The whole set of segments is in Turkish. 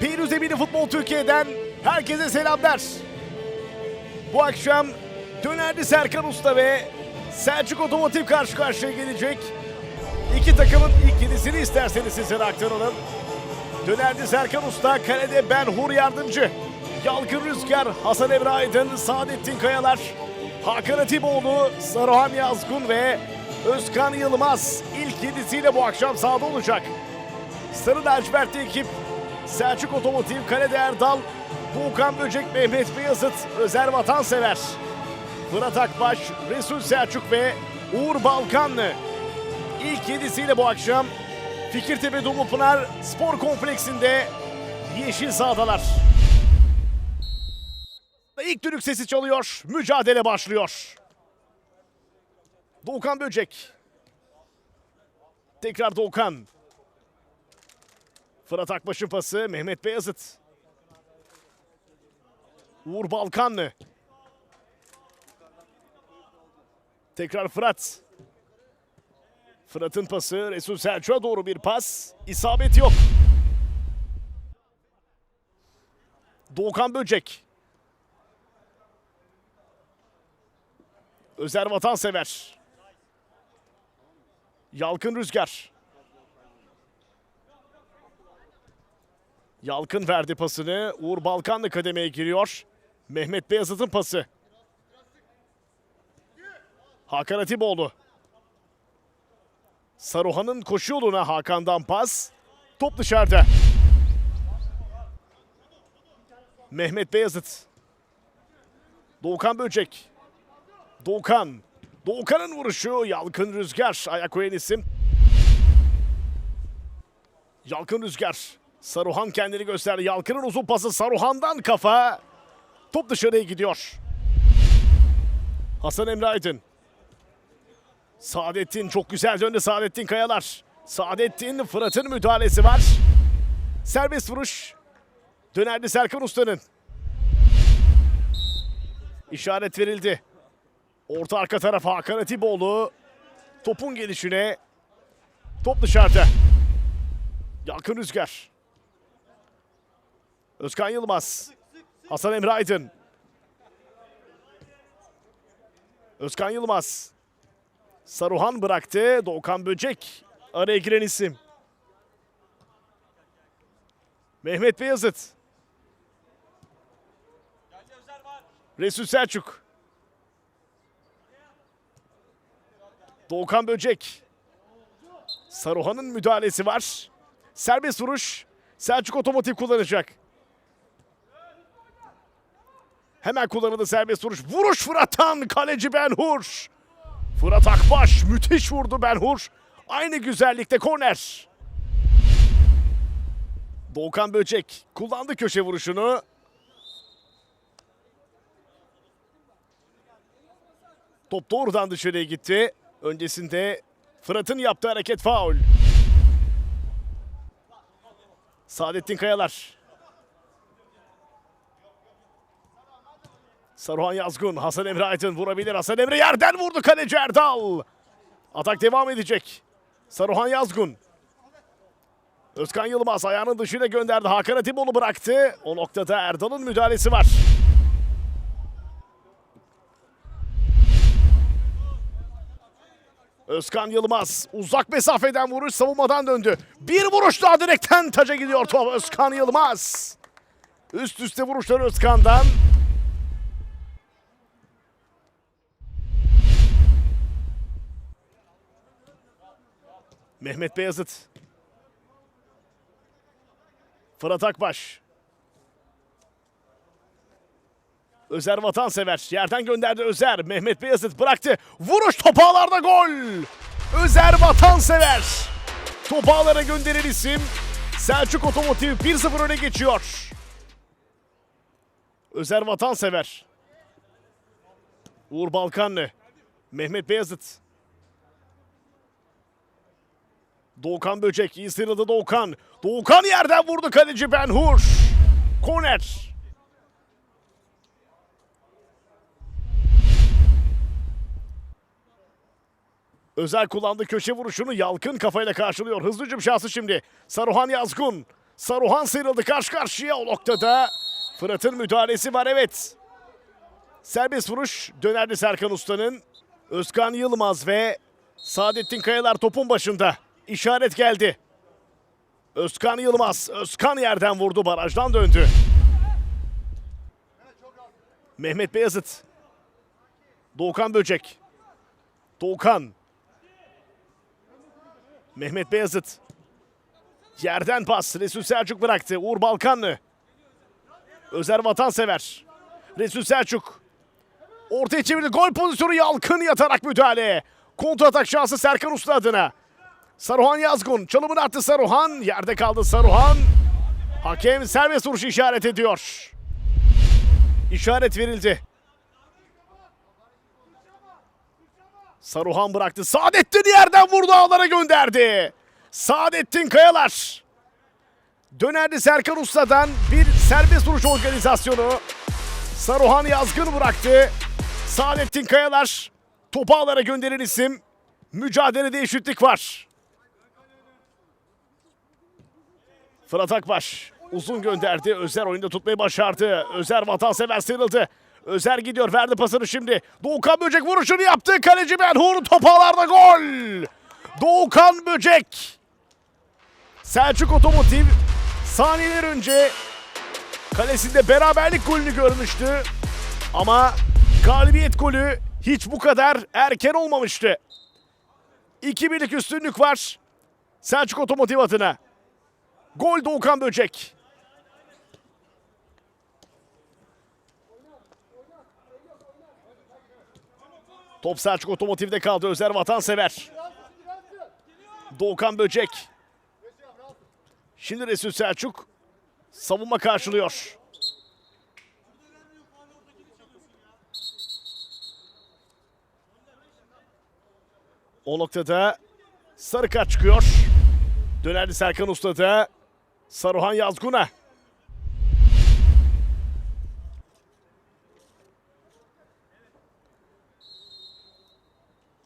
Piruz Emini Futbol Türkiye'den herkese selamlar. Bu akşam Dönerli Serkan Usta ve Selçuk Otomotiv karşı karşıya gelecek. İki takımın ilk yedisini isterseniz sizlere aktaralım. Dönerli Serkan Usta, kalede Ben Hur Yardımcı. Yalkın Rüzgar, Hasan Emre Aydın, Saadettin Kayalar, Hakan Atiboğlu, Saruhan Yazgun ve Özkan Yılmaz ilk yedisiyle bu akşam sahada olacak. Sarı lacivertli ekip Selçuk Otomotiv, Kalede Erdal, Doğukan Böcek, Mehmet Beyazıt, Özer Vatansever. Fırat Akbaş, Resul Selçuk ve Uğur Balkanlı. İlk yedisiyle bu akşam Fikirtepe Dumlupınar Spor Kompleksinde yeşil sahadalar. İlk düdük sesi çalıyor, mücadele başlıyor. Doğukan Böcek. Tekrar Doğukan. Fırat Akbaş'ın pası Mehmet Beyazıt. Uğur Balkanlı. Tekrar Fırat. Fırat'ın pası Resul Selçuk'a doğru bir pas. İsabet yok. Doğukan Böcek. Özer Vatansever. Yalkın Rüzgar. Yalkın verdi pasını. Uğur Balkanlı kademeye giriyor. Mehmet Beyazıt'ın pası. Hakan Atiboğlu. Saruhan'ın koşu yoluna Hakan'dan pas. Top dışarıda. Mehmet Beyazıt. Doğukan Böcek. Doğukan. Doğukan'ın vuruşu. Yalkın Rüzgar. Ayak koyan isim. Yalkın Rüzgar. Saruhan kendini gösterdi. Yalkın'ın uzun pası Saruhan'dan kafa. Top dışarıya gidiyor. Hasan Emre Aydın. Saadettin çok güzel döndü Saadettin Kayalar. Saadettin Fırat'ın müdahalesi var. Serbest vuruş. Dönerdi Serkan Usta'nın. İşaret verildi. Orta arka taraf Hakan Atiboğlu. Topun gelişine. Top dışarıda. Yakın Rüzgar. Özkan Yılmaz. Hasan Emre Aydın. Özkan Yılmaz. Saruhan bıraktı. Doğukan Böcek araya giren isim. Mehmet Beyazıt. Resul Selçuk. Doğukan Böcek. Saruhan'ın müdahalesi var. Serbest vuruş. Selçuk otomotiv kullanacak. Hemen kullanıldı serbest vuruş. Vuruş Fırat'tan kaleci Benhur. Fırat Akbaş müthiş vurdu Benhur. Aynı güzellikte korner. Doğukan Böcek kullandı köşe vuruşunu. Top doğrudan dışarıya gitti. Öncesinde Fırat'ın yaptığı hareket faul. Saadettin Kayalar. Saruhan Yazgun, Hasan Emre Aydın vurabilir. Hasan Emre yerden vurdu kaleci Erdal. Atak devam edecek. Saruhan Yazgun. Özkan Yılmaz ayağının dışıyla gönderdi. Hakan Atiboğlu bıraktı. O noktada Erdal'ın müdahalesi var. Özkan Yılmaz uzak mesafeden vuruş savunmadan döndü. Bir vuruş daha direkten taca gidiyor top Özkan Yılmaz. Üst üste vuruşlar Özkan'dan. Mehmet Beyazıt. Fırat Akbaş. Özer vatansever. Yerden gönderdi Özer. Mehmet Beyazıt bıraktı. Vuruş topağlarda gol. Özer vatansever. Topağlara gönderen isim. Selçuk Otomotiv 1-0 öne geçiyor. Özer vatansever. Uğur Balkanlı. Mehmet Beyazıt. Doğukan Böcek iyi sıyrıldı Doğukan. Doğukan yerden vurdu kaleci Benhur. Korner. Özel kullandı köşe vuruşunu Yalkın kafayla karşılıyor. Hızlı şansı şimdi. Saruhan Yazgun. Saruhan sıyrıldı karşı karşıya o noktada. Fırat'ın müdahalesi var evet. Serbest vuruş dönerdi Serkan Usta'nın. Özkan Yılmaz ve Saadettin Kayalar topun başında. İşaret geldi. Özkan Yılmaz. Özkan yerden vurdu. Barajdan döndü. Mehmet Beyazıt. Doğukan Böcek. Doğukan. Mehmet Beyazıt. Yerden pas. Resul Selçuk bıraktı. Uğur Balkanlı. Özer Vatansever. Resul Selçuk. Ortaya çevirdi. Gol pozisyonu Yalkın yatarak müdahale. Kontra atak şansı Serkan Usta adına. Saruhan Yazgun. Çalımını attı Saruhan. Yerde kaldı Saruhan. Hakem serbest vuruş işaret ediyor. İşaret verildi. Saruhan bıraktı. Saadettin yerden vurdu ağlara gönderdi. Saadettin Kayalar. Dönerdi Serkan Usta'dan bir serbest vuruş organizasyonu. Saruhan Yazgın bıraktı. Saadettin Kayalar topu ağlara gönderen isim. Mücadelede eşitlik var. Fırat Akbaş uzun gönderdi. Özer oyunda tutmayı başardı. Özer vatansever sıyrıldı. Özer gidiyor verdi pasını şimdi. Doğukan Böcek vuruşunu yaptı. Kaleci Benhur top ağlarda gol. Doğukan Böcek. Selçuk Otomotiv saniyeler önce kalesinde beraberlik golünü görmüştü. Ama galibiyet golü hiç bu kadar erken olmamıştı. 2-1'lik üstünlük var. Selçuk Otomotiv adına. Gol Doğukan Böcek. Top Selçuk Otomotiv'de kaldı. Özer Vatansever. Doğukan Böcek. Şimdi Resul Selçuk savunma karşılıyor. O noktada sarı çıkıyor. Dönerdi Serkan Usta'da. Saruhan Yazgun'a.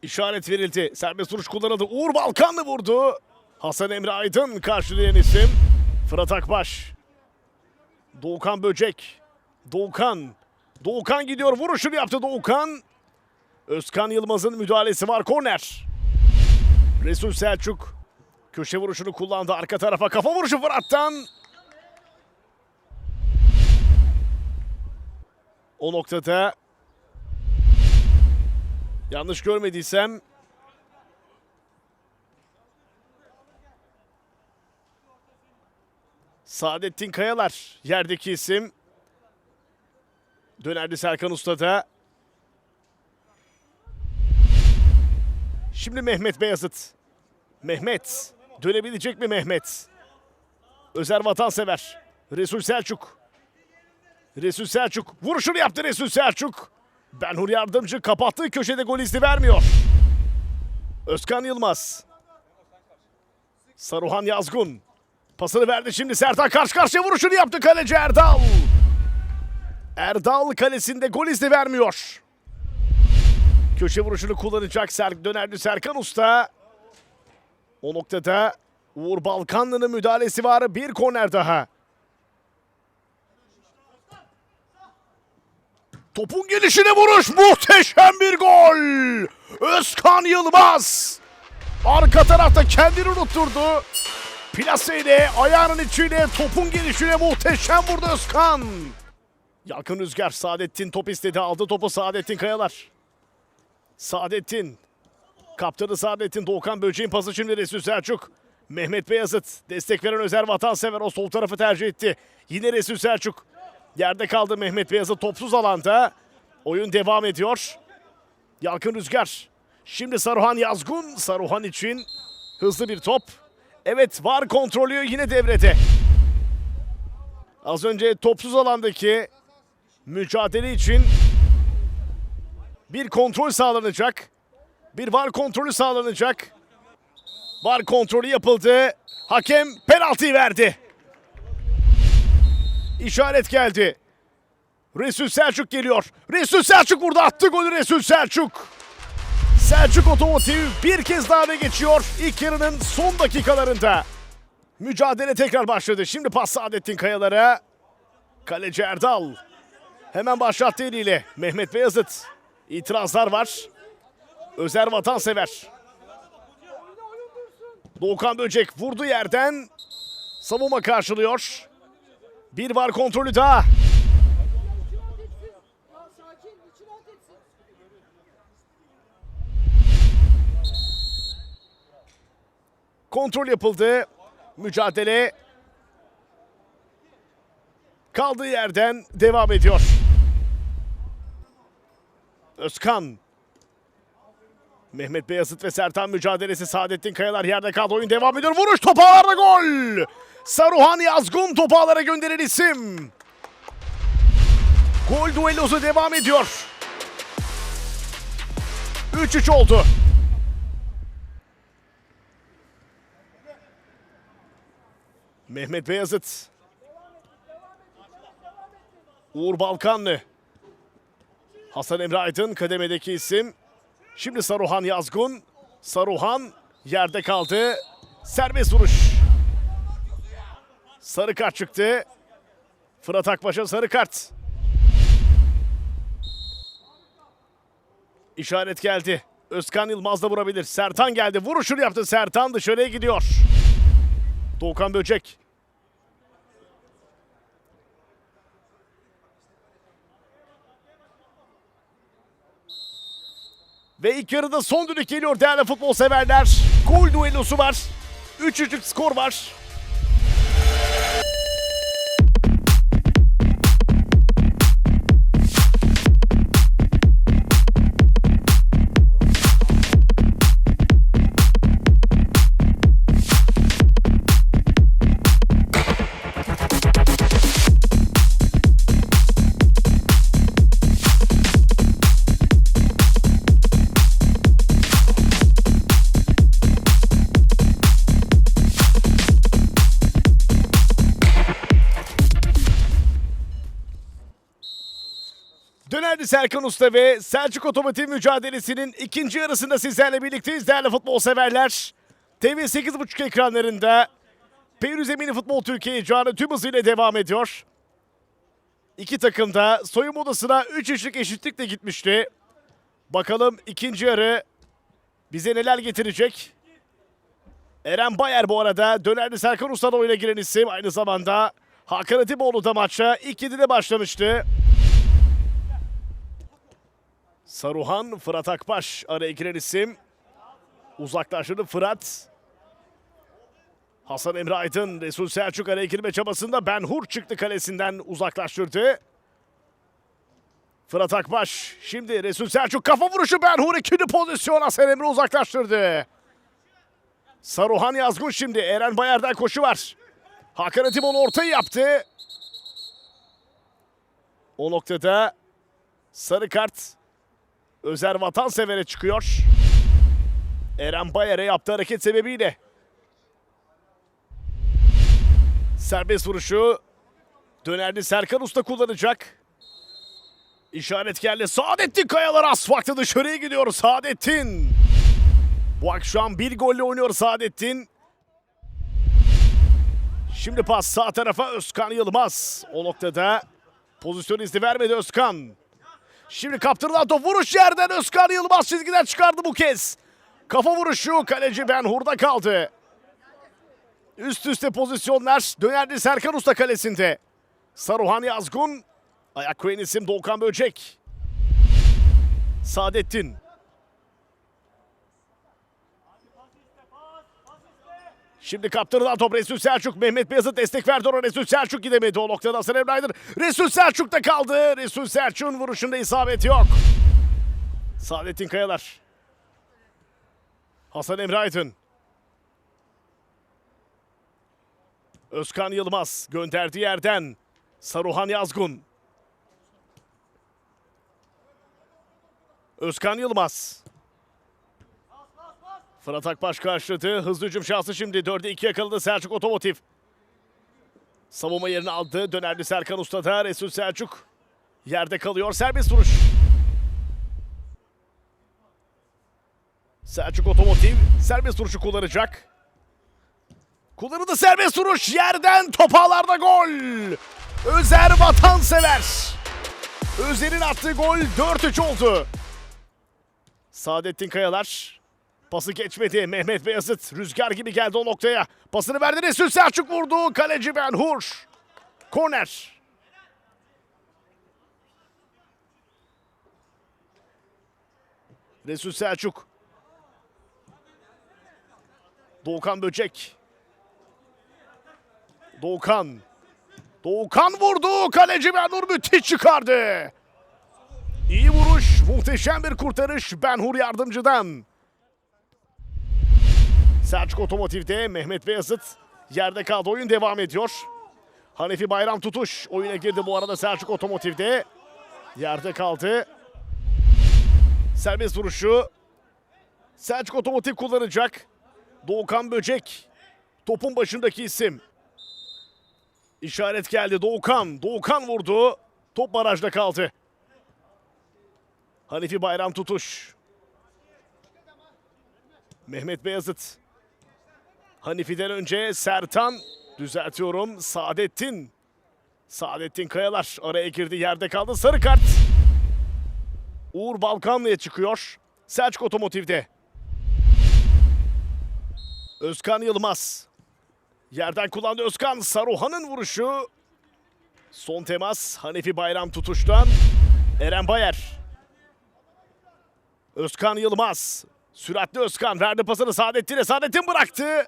İşaret verildi. Serbest vuruş kullanıldı. Uğur Balkanlı vurdu. Hasan Emre Aydın karşılayan isim. Fırat Akbaş. Doğukan Böcek. Doğukan. Doğukan gidiyor. Vuruşunu yaptı Doğukan. Özkan Yılmaz'ın müdahalesi var. Korner. Resul Selçuk. Köşe vuruşunu kullandı. Arka tarafa kafa vuruşu Fırat'tan. O noktada yanlış görmediysem Saadettin Kayalar yerdeki isim. Dönerdi Serkan Usta'da. Şimdi Mehmet Beyazıt. Mehmet. Dönebilecek mi Mehmet? Özer Vatansever. Resul Selçuk. Resul Selçuk. Vuruşunu yaptı Resul Selçuk. Benhur yardımcı kapattığı köşede gol izni vermiyor. Özkan Yılmaz. Saruhan Yazgun. Pasını verdi şimdi Sertan karşı karşıya vuruşunu yaptı kaleci Erdal. Erdal kalesinde gol izni vermiyor. Köşe vuruşunu kullanacak Ser dönerdi Serkan Usta. O noktada Uğur Balkanlı'nın müdahalesi var. Bir korner daha. Topun gelişine vuruş. Muhteşem bir gol. Özkan Yılmaz. Arka tarafta kendini unutturdu. Plaseyle ayağının içiyle topun gelişine muhteşem vurdu Özkan. Yakın Rüzgar Saadettin top istedi. Aldı topu Saadettin Kayalar. Saadettin. Kaptanı Saadettin Doğukan Böceğin pası şimdi Resul Selçuk. Mehmet Beyazıt destek veren Özer Vatansever o sol tarafı tercih etti. Yine Resul Selçuk. Yerde kaldı Mehmet Beyazıt topsuz alanda. Oyun devam ediyor. Yalkın Rüzgar. Şimdi Saruhan Yazgun. Saruhan için hızlı bir top. Evet var kontrolü yine devrede. Az önce topsuz alandaki mücadele için bir kontrol sağlanacak. Bir var kontrolü sağlanacak. Var kontrolü yapıldı. Hakem penaltıyı verdi. İşaret geldi. Resul Selçuk geliyor. Resul Selçuk burada attı golü Resul Selçuk. Selçuk Otomotiv bir kez daha öne geçiyor ilk yarının son dakikalarında. Mücadele tekrar başladı. Şimdi pas Saadettin Kayalar'a. Kaleci Erdal. Hemen başlattı eliyle. Mehmet Beyazıt. İtirazlar var. Özer vatansever. Doğukan Böcek vurdu yerden. Savunma karşılıyor. Bir var kontrolü daha. Kontrol yapıldı. Mücadele kaldığı yerden devam ediyor. Özkan. Mehmet Beyazıt ve Sertan mücadelesi. Saadettin Kayalar yerde kaldı. Oyun devam ediyor. Vuruş topu ağlarda gol. Saruhan Yazgun topu ağlara gönderen isim. Gol duellosu devam ediyor. 3-3 oldu. Mehmet Beyazıt. Uğur Balkanlı. Hasan Emre Aydın kademedeki isim. Şimdi Saruhan Yazgun. Saruhan yerde kaldı. Serbest vuruş. Sarı kart çıktı. Fırat Akbaş'a sarı kart. İşaret geldi. Özkan Yılmaz da vurabilir. Sertan geldi. Vuruşunu yaptı. Sertan dışarıya gidiyor. Doğukan Böcek. Ve ilk yarıda son düdük geliyor değerli futbol severler. Gol duellosu var. 3-3'lük skor var. Serkan Usta ve Selçuk Otomotiv mücadelesinin ikinci yarısında sizlerle birlikteyiz değerli futbol severler. TV 8.5 ekranlarında Peyrüze Mini Futbol Türkiye canı tüm hızıyla devam ediyor. İki takım da soyunma odasına 3-3'lük eşitlikle gitmişti. Bakalım ikinci yarı bize neler getirecek? Eren Bayer bu arada Dönerdi Serkan Usta'da oyuna giren isim. Aynı zamanda Hakan Atipoğlu da maça ilk 7'de başlamıştı. Saruhan, Fırat Akbaş araya giren isim. Uzaklaştırdı Fırat. Hasan Emre Aydın, Resul Selçuk araya girme çabasında Ben Hur çıktı kalesinden uzaklaştırdı. Fırat Akbaş, şimdi Resul Selçuk kafa vuruşu Ben Hur ikinci pozisyon Hasan Emre uzaklaştırdı. Saruhan Yazgun şimdi Eren Bayar'dan koşu var. Hakan Atipoğlu ortayı yaptı. O noktada sarı kart Özer vatansever'e çıkıyor. Eren Bayer'e yaptığı hareket sebebiyle. Serbest vuruşu dönerli Serkan Usta kullanacak. İşaret geldi. Saadettin Kayalar asfaltta dışarıya gidiyor Saadettin. Bu akşam bir golle oynuyor Saadettin. Şimdi pas sağ tarafa Özkan Yılmaz. O noktada pozisyon izni vermedi Özkan. Şimdi kaptırılan top vuruş yerden Özkan Yılmaz çizgiden çıkardı bu kez. Kafa vuruşu kaleci Ben Hur'da kaldı. Üst üste pozisyonlar dönerdi Serkan Usta kalesinde. Saruhan Yazgun, ayak kuren isim Doğukan Böcek. Saadettin. Şimdi kaptırılan top Resul Selçuk. Mehmet Beyazıt destek verdi ona. Resul Selçuk gidemedi. O noktada Hasan Emre Aydın. Resul Selçuk da kaldı. Resul Selçuk'un vuruşunda isabet yok. Saadettin Kayalar. Hasan Emre Aydın. Özkan Yılmaz gönderdiği yerden. Saruhan Yazgun. Özkan Yılmaz. Fırat Akbaş karşıladı. Hızlı hücum şansı şimdi. 4'e 2 yakaladı Selçuk Otomotiv. Savunma yerini aldı. Dönerli Serkan Usta'da. Resul Selçuk yerde kalıyor. Serbest vuruş. Selçuk Otomotiv serbest vuruşu kullanacak. Kullanıldı serbest vuruş yerden top ağlarda gol. Özer vatansever. Özer'in attığı gol 4-3 oldu. Saadettin Kayalar pası geçmedi. Mehmet Beyazıt rüzgar gibi geldi o noktaya. Pasını verdi Resul Selçuk vurdu. Kaleci Ben Hur. Korner. Resul Selçuk. Doğukan Böcek. Doğukan. Doğukan vurdu. Kaleci Benhur müthiş çıkardı. İyi vuruş. Muhteşem bir kurtarış Benhur yardımcıdan. Selçuk Otomotiv'de Mehmet Beyazıt yerde kaldı. Oyun devam ediyor. Hanefi Bayram tutuş. Oyuna girdi bu arada Selçuk Otomotiv'de. Yerde kaldı. Serbest vuruşu. Selçuk Otomotiv kullanacak. Doğukan Böcek. Topun başındaki isim. İşaret geldi Doğukan. Doğukan vurdu. Top barajda kaldı. Hanifi Bayram tutuş. Mehmet Beyazıt. Hanifi'den önce Sertan. Düzeltiyorum. Saadettin. Saadettin Kayalar araya girdi. Yerde kaldı. Sarı kart. Uğur Balkanlı'ya çıkıyor. Selçuk Otomotiv'de. Özkan Yılmaz. Yerden kullandı Özkan. Saruhan'ın vuruşu. Son temas Hanefi Bayram tutuştan. Eren Bayer. Özkan Yılmaz. Süratli Özkan verdi pasını Saadettin'e. Saadettin bıraktı.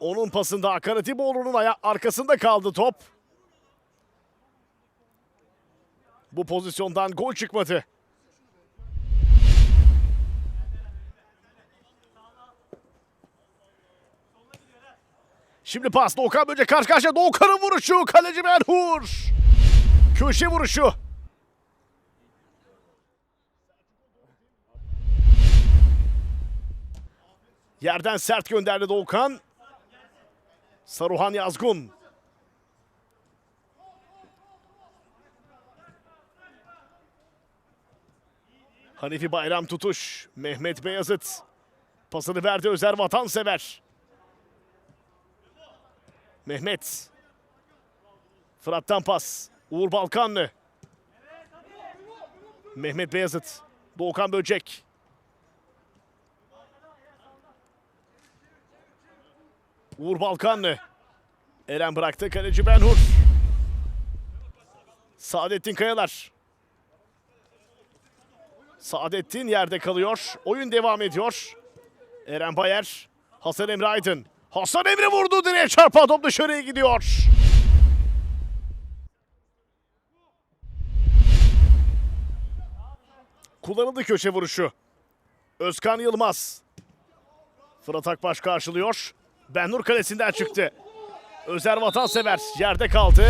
Onun pasında Hakan Atipoğlu'nun aya- arkasında kaldı top. Bu pozisyondan gol çıkmadı. Şimdi pas Doğukan Böcek karşı karşıya Doğukan'ın vuruşu kaleci Benhur. Köşe vuruşu. Yerden sert gönderdi Doğukan. Saruhan Yazgun. Hanifi Bayram tutuş. Mehmet Beyazıt. Pasını verdi Özer Vatansever. Mehmet. Fırat'tan pas. Uğur Balkanlı. Mehmet Beyazıt. Doğukan Böcek. Uğur Balkanlı. Eren bıraktı. Kaleci Benhur. Saadettin Kayalar. Saadettin yerde kalıyor. Oyun devam ediyor. Eren Bayer. Hasan Emre Aydın. Hasan Emre vurdu direğe çarpan top dışarıya gidiyor. Kullanıldı köşe vuruşu. Özkan Yılmaz. Fırat Akbaş karşılıyor. Benur kalesinden çıktı. Özer vatansever yerde kaldı.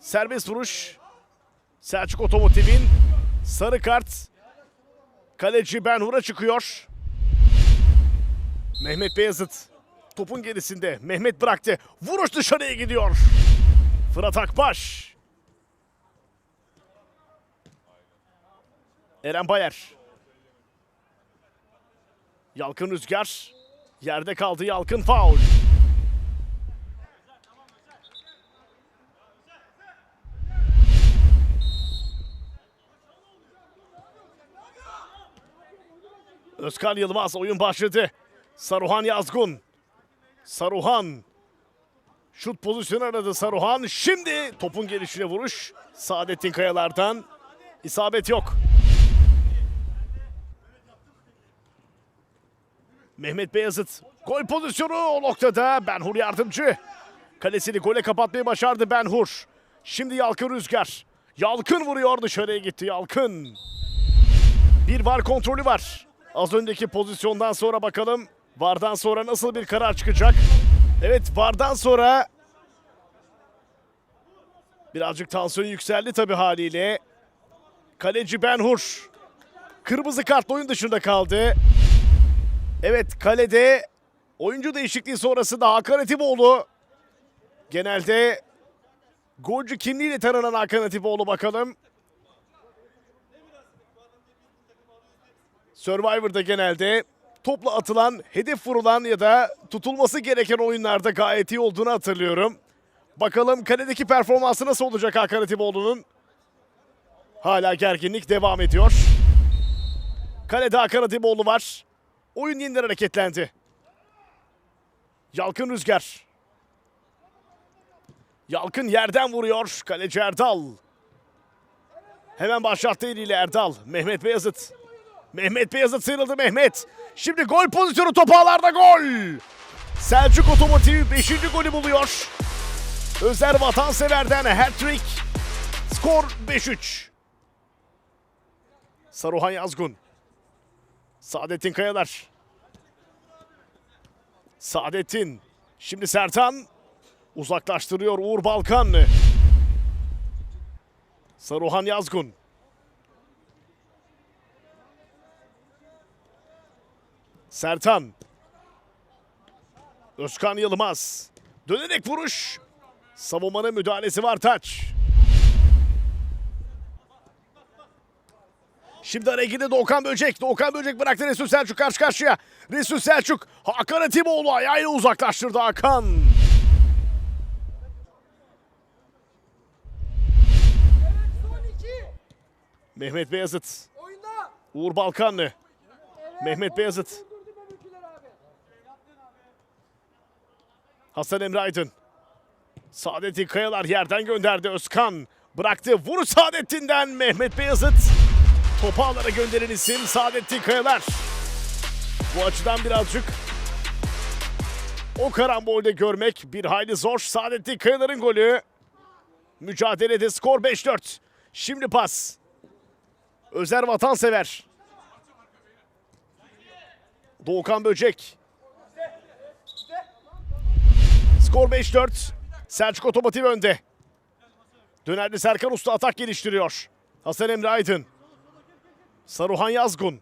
Serbest vuruş. Selçuk Otomotiv'in sarı kart. Kaleci Benhur'a çıkıyor. Mehmet Beyazıt topun gerisinde. Mehmet bıraktı. Vuruş dışarıya gidiyor. Fırat Akbaş. Eren Bayer. Yalkın Rüzgar. Yerde kaldı Yalkın faul. Özkan Yılmaz oyun başladı. Saruhan Yazgun. Saruhan. Şut pozisyonu aradı Saruhan. Şimdi topun gelişine vuruş. Saadettin Kayalar'dan. isabet yok. Mehmet Beyazıt. Gol pozisyonu o noktada. Benhur yardımcı. Kalesini gole kapatmayı başardı Benhur. Şimdi Yalkın Rüzgar. Yalkın vuruyor dışarıya gitti Yalkın. Bir var kontrolü var. Az önceki pozisyondan sonra bakalım VAR'dan sonra nasıl bir karar çıkacak. Evet VAR'dan sonra birazcık tansiyon yükseldi tabii haliyle. Kaleci Benhur kırmızı kartla oyun dışında kaldı. Evet kalede oyuncu değişikliği sonrasında Hakan Atipoğlu genelde golcü kimliğiyle tanınan Hakan Atipoğlu bakalım. Survivor'da genelde topla atılan, hedef vurulan ya da tutulması gereken oyunlarda gayet iyi olduğunu hatırlıyorum. Bakalım kaledeki performansı nasıl olacak Hakan Atiboğlu'nun? Hala gerginlik devam ediyor. Kalede Hakan Atiboğlu var. Oyun yeniden hareketlendi. Yalkın Rüzgar. Yalkın yerden vuruyor. Kaleci Erdal. Hemen başlattı eliyle Erdal. Mehmet Beyazıt. Mehmet Beyazıt sıyrıldı Mehmet. Şimdi gol pozisyonu top ağlarda gol. Selçuk Otomotiv 5. golü buluyor. Özer Vatansever'den hat-trick. Skor 5-3. Saruhan Yazgun. Saadettin Kayalar. Saadettin. Şimdi Sertan. Uzaklaştırıyor Uğur Balkan. Saruhan Yazgun. Sertan. Özkan Yılmaz. Dönerek vuruş. Savunmanın müdahalesi var taç. Şimdi harekette Doğukan Böcek. Doğukan Böcek bıraktı Resul Selçuk karşı karşıya. Resul Selçuk Hakan Atiboğlu ayağıyla uzaklaştırdı Hakan. Mehmet Beyazıt. Oyunda. Uğur Balkanlı. Evet, Mehmet Beyazıt. Hasan Emre Aydın. Saadettin Kayalar yerden gönderdi Özkan. Bıraktı. Vur Saadettin'den Mehmet Beyazıt. Topu ağlara gönderen isim Saadettin Kayalar. Bu açıdan birazcık o karambolde görmek bir hayli zor. Saadettin Kayalar'ın golü. Mücadelede skor 5-4. Şimdi pas. Özer Vatansever. Doğukan Böcek. Skor 5-4. Selçuk Otomotiv önde. Dönerli Serkan Usta atak geliştiriyor. Hasan Emre Aydın. Saruhan Yazgun.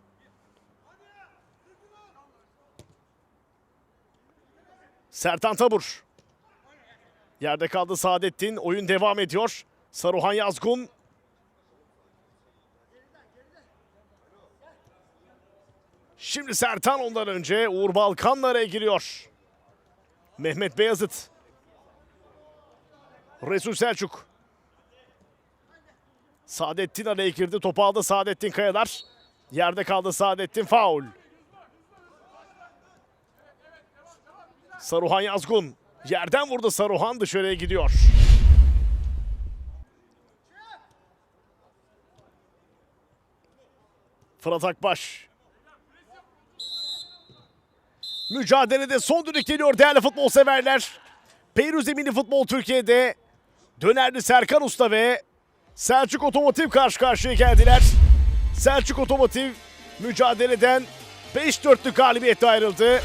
Sertan Tabur. Yerde kaldı Saadettin. Oyun devam ediyor. Saruhan Yazgun. Şimdi Sertan ondan önce Uğur Balkan'la araya giriyor. Mehmet Beyazıt. Resul Selçuk. Saadettin araya girdi. Topu aldı Saadettin Kayalar. Yerde kaldı Saadettin faul. Saruhan Yazgun. Yerden vurdu Saruhan dışarıya gidiyor. Fırat Akbaş. Mücadelede son düdük geliyor değerli futbol severler. Peyruz Mini Futbol Türkiye'de Dönerli Serkan Usta ve Selçuk Otomotiv karşı karşıya geldiler. Selçuk Otomotiv mücadeleden 5-4'lük galibiyetle ayrıldı.